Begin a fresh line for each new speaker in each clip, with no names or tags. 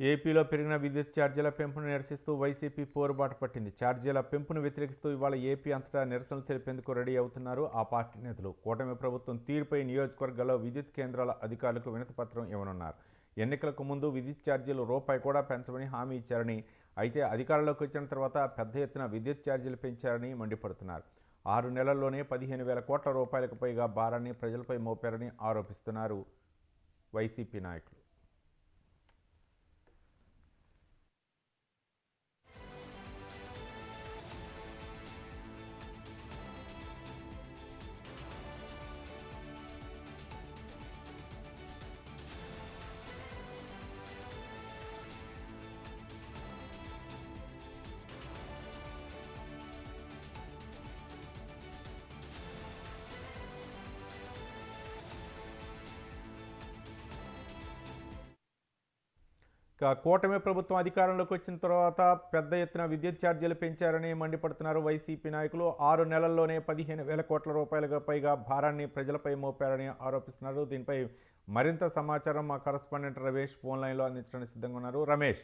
ఏపీలో పెరిగిన విద్యుత్ ఛార్జీల పెంపును నిరసిస్తూ వైసీపీ పోరుబాటు పట్టింది. ఛార్జీల పెంపును వ్యతిరేకిస్తూ ఇవాళ ఏపీ అంతటా నిరసనలు తెలిపేందుకు రెడీ అవుతున్నారు ఆ పార్టీ నేతలు. కూటమి ప్రభుత్వం తీరుపై నియోజకవర్గాల్లో విద్యుత్ కేంద్రాల అధికారులకు వినతిపత్రం ఇవ్వనున్నారు. ఎన్నికలకు ముందు విద్యుత్ ఛార్జీలు రూపాయి కూడా పెంచమని హామీ ఇచ్చారని అయితే అధికారంలోకి వచ్చిన తర్వాత పెద్ద ఎత్తున విద్యుత్ ఛార్జీలు పెంచారని మండిపడుతున్నారు. ఆరు నెలల్లోనే పదిహేను వేల కోట్ల రూపాయలకు పైగా భారాన్ని ప్రజలపై మోపారని ఆరోపిస్తున్నారు వైసీపీ నాయకులు. కూటమి ప్రభుత్వం అధికారంలోకి వచ్చిన తర్వాత పెద్ద ఎత్తున విద్యుత్ ఛార్జీలు పెంచారని మండిపడుతున్నారు వైసీపీ నాయకులు. ఆరు నెలల్లోనే పదిహేను వేల కోట్ల రూపాయలుగా పైగా భారాన్ని ప్రజలపై మోపారని ఆరోపిస్తున్నారు. దీనిపై మరింత సమాచారం మా కరస్పాండెంట్ రమేష్ ఫోన్ లైన్లో అందించడానికి సిద్ధంగా ఉన్నారు. రమేష్.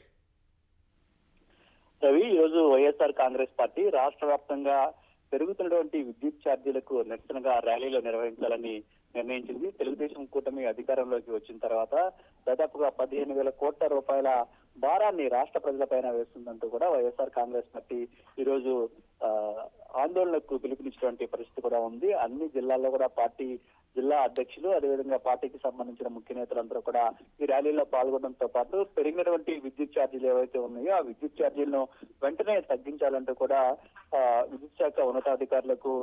రవి ఈరోజు వైఎస్ఆర్ కాంగ్రెస్ పార్టీ రాష్ట్ర వ్యాప్తంగా పెరుగుతున్నటువంటి విద్యుత్ ఛార్జీలకు నిరసనగా ర్యాలీలు నిర్వహించాలని నిర్ణయించింది. తెలుగుదేశం కూటమి అధికారంలోకి వచ్చిన తర్వాత దాదాపుగా పదిహేను వేల కోట్ల రూపాయల భారాన్ని రాష్ట్ర ప్రజలపైన వేస్తుందంటూ కూడా వైఎస్ఆర్ కాంగ్రెస్ పార్టీ ఈరోజు ఆ, ఆందోళనకు పిలుపునిచ్చినటువంటి పరిస్థితి కూడా ఉంది. అన్ని జిల్లాల్లో కూడా పార్టీ జిల్లా అధ్యక్షులు అదేవిధంగా పార్టీకి సంబంధించిన ముఖ్య నేతలందరూ కూడా ఈ ర్యాలీలో పాల్గొనడంతో పాటు పెరిగినటువంటి విద్యుత్ ఛార్జీలు ఏవైతే ఉన్నాయో ఆ విద్యుత్ ఛార్జీలను వెంటనే తగ్గించాలంటూ కూడా ఆ, విద్యుత్ శాఖ ఉన్నతాధికారులకు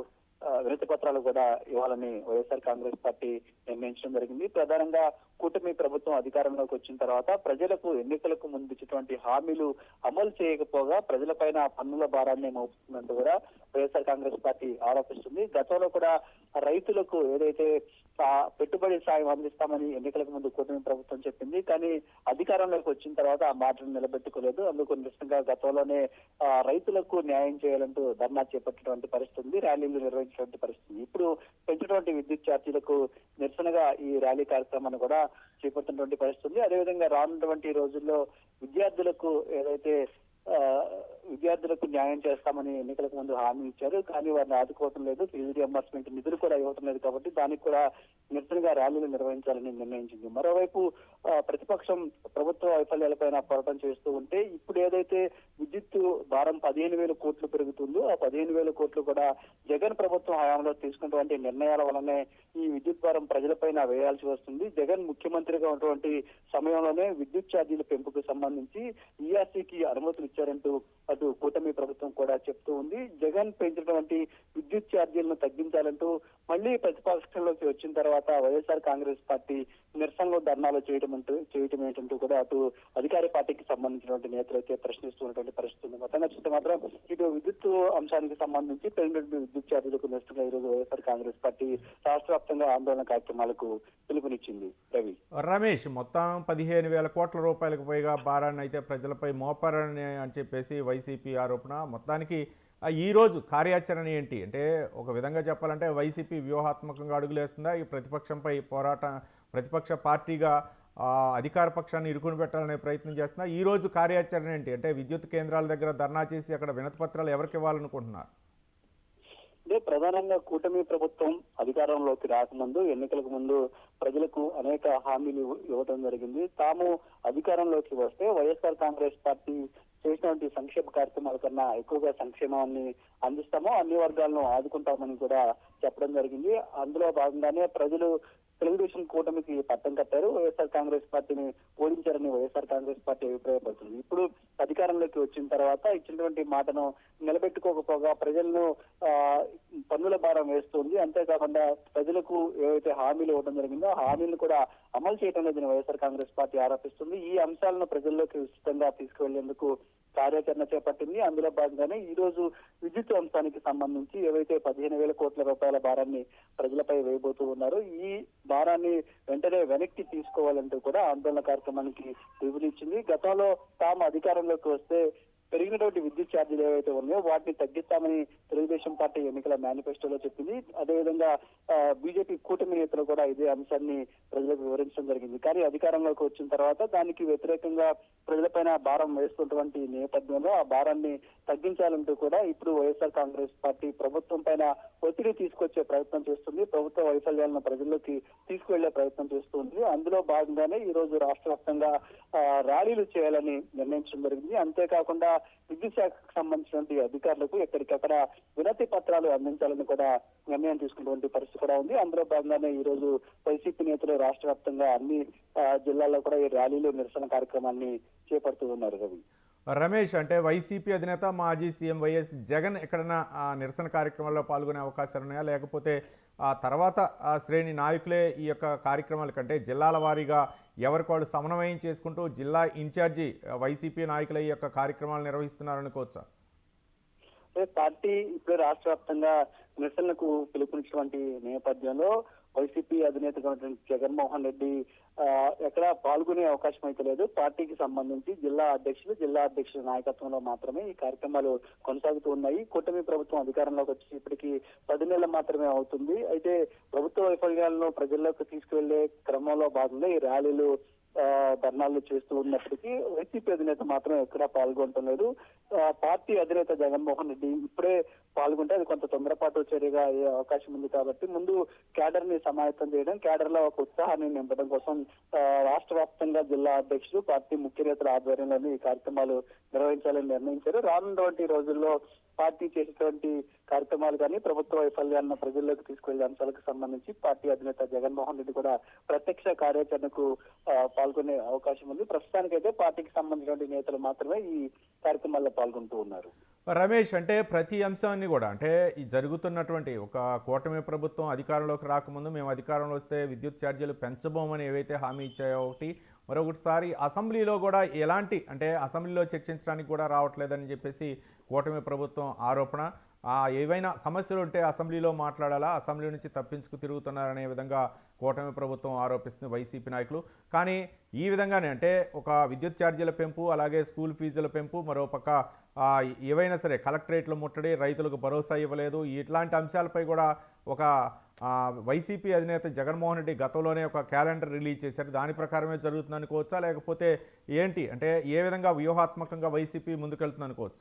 వినతి పత్రాలు కూడా ఇవ్వాలని వైఎస్ఆర్ కాంగ్రెస్ పార్టీ నిర్ణయించడం జరిగింది. ప్రధానంగా కూటమి ప్రభుత్వం అధికారంలోకి వచ్చిన తర్వాత ప్రజలకు ఎన్నికలకు ముందు ఇచ్చినటువంటి హామీలు అమలు చేయకపోగా ప్రజలపైన పన్నుల భారాన్ని మోపుతుందంటూ కూడా వైఎస్ఆర్ కాంగ్రెస్ పార్టీ ఆరోపిస్తుంది. గతంలో కూడా రైతులకు ఏదైతే పెట్టుబడి సాయం అందిస్తామని ఎన్నికలకు ముందు కూటమి ప్రభుత్వం చెప్పింది. కానీ అధికారంలోకి వచ్చిన తర్వాత ఆ మాటను నిలబెట్టుకోలేదు. అందుకు నిరసనగా గతంలోనే రైతులకు న్యాయం చేయాలంటూ ధర్నా చేపట్టినటువంటి పరిస్థితి ఉంది. ర్యాలీలు నిర్వహించినటువంటి పరిస్థితి. ఇప్పుడు పెంచినటువంటి విద్యుత్ ఛార్జీలకు నిరసనగా ఈ ర్యాలీ కార్యక్రమాన్ని కూడా చేపడుతున్నటువంటి పరిస్థితి ఉంది. అదేవిధంగా రానున్నటువంటి రోజుల్లో విద్యార్థులకు ఏదైతే విద్యార్థులకు న్యాయం చేస్తామని ఎన్నికలకు ముందు హామీ ఇచ్చారు. కానీ వారిని ఆదుకోవటం లేదు. ఫీజు రియంబర్స్మెంట్ నిధులు కూడా ఇవ్వటం లేదు కాబట్టి దానికి కూడా నిరసనగా ర్యాలీలు నిర్వహించాలని నిర్ణయించింది. మరోవైపు ప్రతిపక్షం ప్రభుత్వ వైఫల్యాలపైన పోరాటం చేస్తూ ఉంటే ఇప్పుడు ఏదైతే విద్యుత్ భారం పదిహేను వేల కోట్లు పెరుగుతుందో ఆ పదిహేను వేల కోట్లు కూడా జగన్ ప్రభుత్వం హయాంలో తీసుకున్నటువంటి నిర్ణయాల వలనే ఈ విద్యుత్ భారం ప్రజలపైన వేయాల్సి వస్తుంది. జగన్ ముఖ్యమంత్రిగా ఉన్నటువంటి సమయంలోనే విద్యుత్ ఛార్జీల పెంపుకు సంబంధించి ఈఆర్సీకి అనుమతులు ఇచ్చారంటూ అటు కూటమి ప్రభుత్వం కూడా చెప్తూ ఉంది. జగన్ పెంచినటువంటి విద్యుత్ ఛార్జీలను తగ్గించాలంటూ మళ్ళీ ప్రతిపక్షంలోకి వచ్చిన తర్వాత వైఎస్ఆర్ కాంగ్రెస్ పార్టీ నిరసనలో ధర్నాలు చేయడం అంటూ చేయటం ఏంటంటూ కూడా అటు అధికార పార్టీకి సంబంధించినటువంటి నేతలు అయితే ప్రశ్నిస్తున్నటువంటి పరిస్థితి ఉంది. మొత్తంగా చూస్తే మాత్రం ఇటు విద్యుత్ అంశానికి సంబంధించి పెరిగినటువంటి విద్యుత్ ఛార్జీలకు నిరసనగా ఈ రోజు వైఎస్ఆర్ కాంగ్రెస్ పార్టీ రాష్ట్ర వ్యాప్తంగా ఆందోళన కార్యక్రమాలకు పిలుపునిచ్చింది. రవి.
రమేష్ మొత్తం పదిహేను వేల కోట్ల రూపాయలకు పైగా భారాన్ని అయితే ప్రజలపై మోపారని అని చెప్పేసి వైసీపీ ఆరోపణ మొత్తానికి ఈరోజు ఈ రోజు కార్యాచరణ ఏంటి? అంటే ఒక విధంగా చెప్పాలంటే వైసీపీ వ్యూహాత్మకంగా అడుగులేస్తుందా? ఈ ప్రతిపక్షంపై పోరాట ప్రతిపక్ష పార్టీగా అధికార పక్షాన్ని ఇరుకుని పెట్టాలనే ప్రయత్నం చేస్తున్నా ఈ రోజు కార్యాచరణ ఏంటి? అంటే విద్యుత్ కేంద్రాల దగ్గర ధర్నా చేసి అక్కడ వినతిపత్రాలు ఎవరికి ఇవ్వాలనుకుంటున్నారు?
అంటే ప్రధానంగా కూటమి ప్రభుత్వం అధికారంలోకి రాకముందు ఎన్నికలకు ముందు ప్రజలకు అనేక హామీలు ఇవ్వడం జరిగింది. తాము అధికారంలోకి వస్తే వైఎస్ఆర్ కాంగ్రెస్ పార్టీ చేసినటువంటి సంక్షేమ కార్యక్రమాల కన్నా ఎక్కువగా సంక్షేమాన్ని అందిస్తామో అన్ని వర్గాలను ఆదుకుంటామని కూడా చెప్పడం జరిగింది. అందులో భాగంగానే ప్రజలు తెలుగుదేశం కూటమికి పట్టం కట్టారు. వైఎస్ఆర్ కాంగ్రెస్ పార్టీని ఓడించారని వైఎస్ఆర్ కాంగ్రెస్ పార్టీ అభిప్రాయపడుతుంది ఇప్పుడు అధికారంలోకి వచ్చిన తర్వాత ఇచ్చినటువంటి మాటను నిలబెట్టుకోకపోగా ప్రజలను పన్నుల భారం వేస్తుంది. అంతేకాకుండా ప్రజలకు ఏవైతే హామీలు ఇవ్వడం జరిగిందో హామీలను కూడా అమలు చేయడం లేదని వైఎస్ఆర్ కాంగ్రెస్ పార్టీ ఆరోపిస్తుంది. ఈ అంశాలను ప్రజల్లోకి విస్తృతంగా తీసుకువెళ్ళేందుకు కార్యాచరణ చేపట్టింది. అందులో భాగంగానే ఈ రోజు విద్యుత్ అంశానికి సంబంధించి ఏవైతే పదిహేను వేల కోట్ల రూపాయల భారాన్ని ప్రజలపై వేయబోతూ ఉన్నారు ఈ భారాన్ని చేసుకోవాలంటూ కూడా ఆందోళన కార్యక్రమానికి పిలుపునిచ్చింది. గతంలో తాము అధికారంలోకి వస్తే పెరిగినటువంటి విద్య ఛార్జీలు ఏవైతే ఉన్నాయో వాటిని తగ్గిస్తామని తెలుగుదేశం పార్టీ ఎన్నికల మేనిఫెస్టోలో చెప్పింది. అదేవిధంగా బీజేపీ కూటమి నేతలు కూడా ఇదే అంశాన్ని ప్రజలకు వివరించడం జరిగింది. కానీ అధికారంలోకి వచ్చిన తర్వాత దానికి వ్యతిరేకంగా ప్రజలపైన భారం వేస్తున్నటువంటి నేపథ్యంలో ఆ భారాన్ని తగ్గించాలంటూ కూడా ఇప్పుడు వైఎస్ఆర్ కాంగ్రెస్ పార్టీ ప్రభుత్వం పైన ఒత్తిడి తీసుకొచ్చే ప్రయత్నం చేస్తుంది. ప్రభుత్వ వైఫల్యాలను ప్రజల్లోకి తీసుకువెళ్ళే ప్రయత్నం చేస్తుంది అందులో భాగంగానే ఈ రోజు రాష్ట్ర వ్యాప్తంగా ర్యాలీలు చేయాలని నిర్ణయించడం జరిగింది. అంతేకాకుండా విద్యుత్ శాఖకు సంబంధించినటువంటి అధికారులకు ఎక్కడికక్కడ వినతి పత్రాలు అందించాలని కూడా నిర్ణయం తీసుకున్నటువంటి పరిస్థితి కూడా ఉంది. అందులో భాగంగానే ఈ రోజు వైసీపీ నేతలు రాష్ట్ర వ్యాప్తంగా అన్ని జిల్లాల్లో కూడా ఈ ర్యాలీలు నిరసన కార్యక్రమాన్ని చేపడుతూ ఉన్నారు రవి.
రమేష్ అంటే వైసీపీ అధినేత మాజీ సీఎం వైఎస్ జగన్ ఎక్కడైనా ఆ, నిరసన కార్యక్రమాల్లో పాల్గొనే అవకాశాలు ఉన్నాయా? లేకపోతే ఆ తర్వాత ఆ శ్రేణి నాయకులే ఈ యొక్క కార్యక్రమాల కంటే జిల్లాల వారీగా ఎవరికి వాళ్ళు సమన్వయం చేసుకుంటూ జిల్లా ఇన్ఛార్జి వైసీపీ నాయకుల ఈ యొక్క కార్యక్రమాలు నిర్వహిస్తున్నారనుకోవచ్చా
పార్టీ ఇప్పుడు రాష్ట్ర వ్యాప్తంగా నిరసనకు పిలుపునిచ్చినటువంటి నేపథ్యంలో వైసీపీ అధినేతగా జగన్మోహన్ రెడ్డి ఎక్కడ పాల్గొనే అవకాశం అయితే లేదు. పార్టీకి సంబంధించి జిల్లా అధ్యక్షులు జిల్లా అధ్యక్షుల నాయకత్వంలో మాత్రమే ఈ కార్యక్రమాలు కొనసాగుతూ ఉన్నాయి. కూటమి ప్రభుత్వం అధికారంలోకి వచ్చి ఇప్పటికి పది నెలలు మాత్రమే అవుతుంది. అయితే ప్రభుత్వ వైఫల్యాలను ప్రజల్లోకి తీసుకువెళ్ళే క్రమంలో భాగంగా ఈ ర్యాలీలు ధర్నాలు చేస్తూ ఉన్నప్పటికీ వైసీపీ అధినేత మాత్రం ఎక్కడా పాల్గొంటలేదు పార్టీ అధినేత జగన్మోహన్ రెడ్డి ఇప్పుడే పాల్గొంటే అది కొంత తొందరపాటు చర్యగా అయ్యే అవకాశం ఉంది కాబట్టి ముందు క్యాడర్ని సమాయత్తం చేయడం క్యాడర్లో ఒక ఉత్సాహాన్ని నింపడం కోసం రాష్ట్ర వ్యాప్తంగా జిల్లా అధ్యక్షులు పార్టీ ముఖ్య నేతల ఆధ్వర్యంలోని ఈ కార్యక్రమాలు నిర్వహించాలని నిర్ణయించారు. రానున్నటువంటి రోజుల్లో పార్టీ చేసేటువంటి కార్యక్రమాలు కానీ ప్రభుత్వ వైఫల్యాలను ప్రజల్లోకి తీసుకెళ్ళే అంశాలకు సంబంధించి పార్టీ అధినేత జగన్మోహన్ రెడ్డి కూడా ప్రత్యక్ష కార్యాచరణకు పాల్గొనే అవకాశం ఉంది. ప్రస్తుతానికైతే పార్టీకి సంబంధించినటువంటి నేతలు మాత్రమే ఈ కార్యక్రమాల్లో పాల్గొంటూ ఉన్నారు.
రమేష్ అంటే ప్రతి అంశాన్ని కూడా అంటే ఈ జరుగుతున్నటువంటి ఒక కూటమి ప్రభుత్వం అధికారంలోకి రాకముందు మేము అధికారంలో వస్తే విద్యుత్ ఛార్జీలు పెంచబోమని ఏవైతే హామీ ఇచ్చాయో ఒకటి మరొకటిసారి అసెంబ్లీలో కూడా ఎలాంటి అంటే అసెంబ్లీలో చర్చించడానికి కూడా రావట్లేదని చెప్పేసి కూటమి ప్రభుత్వం ఆరోపణ. ఏవైనా సమస్యలు ఉంటే అసెంబ్లీలో మాట్లాడాలా? అసెంబ్లీ నుంచి తప్పించుకు తిరుగుతున్నారనే విధంగా కూటమి ప్రభుత్వం ఆరోపిస్తుంది వైసీపీ నాయకులు. కానీ ఈ విధంగానే అంటే ఒక విద్యుత్ ఛార్జీల పెంపు అలాగే స్కూల్ ఫీజుల పెంపు మరోపక్క ఏవైనా సరే కలెక్టరేట్లు ముట్టడి రైతులకు భరోసా ఇవ్వలేదు. ఇట్లాంటి అంశాలపై కూడా ఒక వైసీపీ అధినేత జగన్మోహన్ రెడ్డి గతంలోనే ఒక క్యాలెండర్ రిలీజ్ చేశారు. దాని ప్రకారమే జరుగుతుంది అనుకోవచ్చా లేకపోతే ఏంటి? అంటే ఏ విధంగా వ్యూహాత్మకంగా వైసీపీ ముందుకెళ్తుంది అనుకోవచ్చు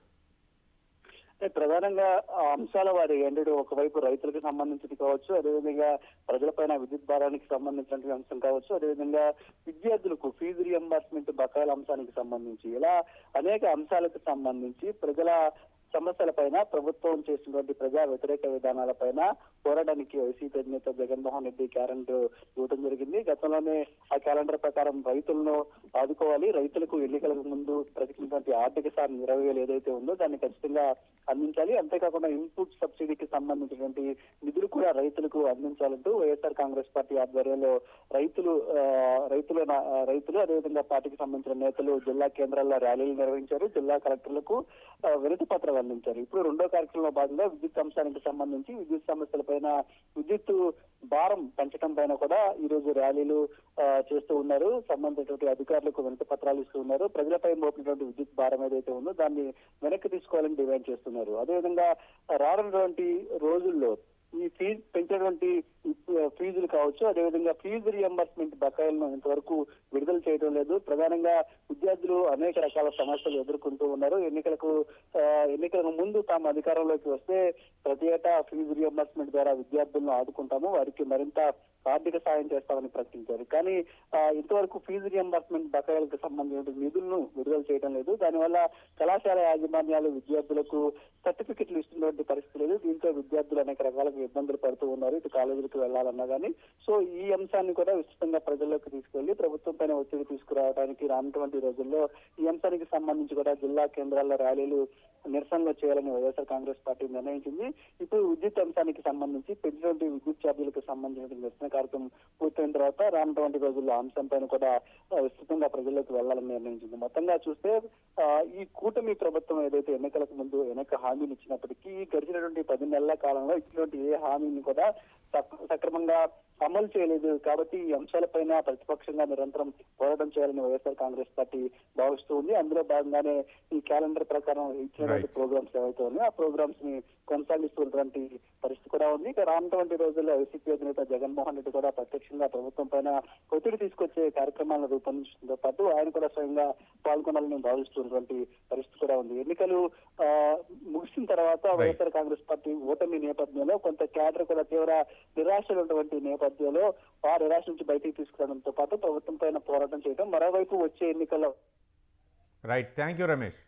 ప్రధానంగా అంశాల వారి ఏంటంటే ఒకవైపు రైతులకు సంబంధించింది కావచ్చు అదేవిధంగా ప్రజలపైన విద్యుత్ భారానికి సంబంధించినటువంటి అంశం కావచ్చు అదేవిధంగా విద్యార్థులకు ఫీజు రియంబర్స్మెంట్ బకాయిల అంశానికి సంబంధించి ఇలా అనేక అంశాలకు సంబంధించి ప్రజల సమస్యలపైన ప్రభుత్వం చేసినటువంటి ప్రజా వ్యతిరేక విధానాలపైన పోరాటానికి వైసీపీ అధినేత జగన్మోహన్ రెడ్డి క్యాలెండర్ ఇవ్వడం జరిగింది. గతంలోనే ఆ క్యాలెండర్ ప్రకారం రైతులను ఆదుకోవాలి. రైతులకు ఎన్నికలకు ముందు ప్రకటించినటువంటి ఆర్థిక సార్ ఇరవై వేలు ఏదైతే ఉందో దాన్ని ఖచ్చితంగా అందించాలి. అంతేకాకుండా ఇన్పుట్ సబ్సిడీకి సంబంధించినటువంటి నిధులు కూడా రైతులకు అందించాలంటూ వైఎస్ఆర్ కాంగ్రెస్ పార్టీ ఆధ్వర్యంలో రైతులు రైతుల రైతులు అదేవిధంగా పార్టీకి సంబంధించిన నేతలు జిల్లా కేంద్రాల్లో ర్యాలీలు నిర్వహించారు. జిల్లా కలెక్టర్లకు వినతి పత్రాలు అందించారు. ఇప్పుడు రెండో కార్యక్రమంలో భాగంగా విద్యుత్ అంశానికి సంబంధించి విద్యుత్ సమస్యలపైన విద్యుత్ భారం పెంచడం పైన కూడా ఈ రోజు ర్యాలీలు చేస్తూ ఉన్నారు. సంబంధించినటువంటి అధికారులకు వెనక పత్రాలు ఇస్తూ ఉన్నారు. ప్రజలపై మోపినటువంటి విద్యుత్ భారం ఏదైతే ఉందో దాన్ని వెనక్కి తీసుకోవాలని డిమాండ్ చేస్తున్నారు. అదేవిధంగా రానున్నటువంటి రోజుల్లో ఈ ఫీజు పెంచేటువంటి ఫీజులు కావచ్చు అదేవిధంగా ఫీజు రియంబర్స్మెంట్ బకాయిలను ఇంతవరకు విడుదల చేయడం లేదు. ప్రధానంగా విద్యార్థులు అనేక రకాల సమస్యలు ఎదుర్కొంటూ ఉన్నారు. ఎన్నికలకు ఎన్నికలకు ముందు తాము అధికారంలోకి వస్తే ప్రతి ఏటా ఫీజు రియంబర్స్మెంట్ ద్వారా విద్యార్థులను ఆదుకుంటాము. వారికి మరింత ఆర్థిక సాయం చేస్తామని ప్రకటించారు. కానీ ఇంతవరకు ఫీజు రియంబర్స్మెంట్ బకాయిలకు సంబంధించిన నిధులను విడుదల చేయడం లేదు. దానివల్ల కళాశాల యాజమాన్యాలు విద్యార్థులకు సర్టిఫికెట్లు ఇస్తున్నటువంటి పరిస్థితి దీంతో విద్యార్థులు అనేక రకాల ఇబ్బందులు పడుతూ ఉన్నారు ఇటు కాలేజీలకు వెళ్ళాలన్నా కానీ సో ఈ అంశాన్ని కూడా విస్తృతంగా ప్రజల్లోకి తీసుకెళ్ళి ప్రభుత్వం పైన ఒత్తిడి తీసుకురావడానికి రానటువంటి రోజుల్లో ఈ అంశానికి సంబంధించి కూడా జిల్లా కేంద్రాల్లో ర్యాలీలు నిరసనలు చేయాలని వైఎస్ఆర్ కాంగ్రెస్ పార్టీ నిర్ణయించింది. ఇప్పుడు విద్యుత్ అంశానికి సంబంధించి పెంచినటువంటి విద్యుత్ ఛార్జీలకు సంబంధించిన నిరసన కార్యక్రమం పూర్తయిన తర్వాత రానటువంటి రోజుల్లో అంశంపైన కూడా విస్తృతంగా ప్రజల్లోకి వెళ్ళాలని నిర్ణయించింది. మొత్తంగా చూస్తే ఈ కూటమి ప్రభుత్వం ఏదైతే ఎన్నికలకు ముందు వెనక హామీలు ఇచ్చినప్పటికీ గడిచినటువంటి పది నెలల కాలంలో ఇటువంటి ఏ హామీని కూడా సక్రమంగా అమలు చేయలేదు కాబట్టి ఈ అంశాలపైన ప్రతిపక్షంగా నిరంతరం పోరాటం చేయాలని వైఎస్ఆర్ కాంగ్రెస్ పార్టీ భావిస్తూ ఉంది అందులో భాగంగానే ఈ క్యాలెండర్ ప్రకారం ఇచ్చినటువంటి. ప్రోగ్రామ్స్ ఏవైతే ఉన్నాయో ఆ ప్రోగ్రామ్స్ని కొనసాగిస్తున్నటువంటి పరిస్థితి కూడా ఉంది ఇక రానున్నటువంటి రోజుల్లో వైసీపీ అధినేత జగన్మోహన్ రెడ్డి కూడా ప్రత్యక్షంగా ప్రభుత్వం పైన ఒత్తిడి తీసుకొచ్చే కార్యక్రమాలను రూపొందించడంతో పాటు ఆయన కూడా స్వయంగా పాల్గొనాలని భావిస్తున్నటువంటి పరిస్థితి కూడా ఉంది ఎన్నికలు ఆ, ముగిసిన తర్వాత. వైఎస్ఆర్ కాంగ్రెస్ పార్టీ ఓటమి నేపథ్యంలో కొంత క్యాడర్ కూడా తీవ్ర నిరాశలున్నటువంటి నేపథ్యంలో ఆ నిరాశ నుంచి బయటికి తీసుకురావడంతో పాటు ప్రభుత్వం పైన పోరాటం చేయడం మరోవైపు వచ్చే ఎన్నికల్లో
రైట్ థ్యాంక్ యూ రమేష్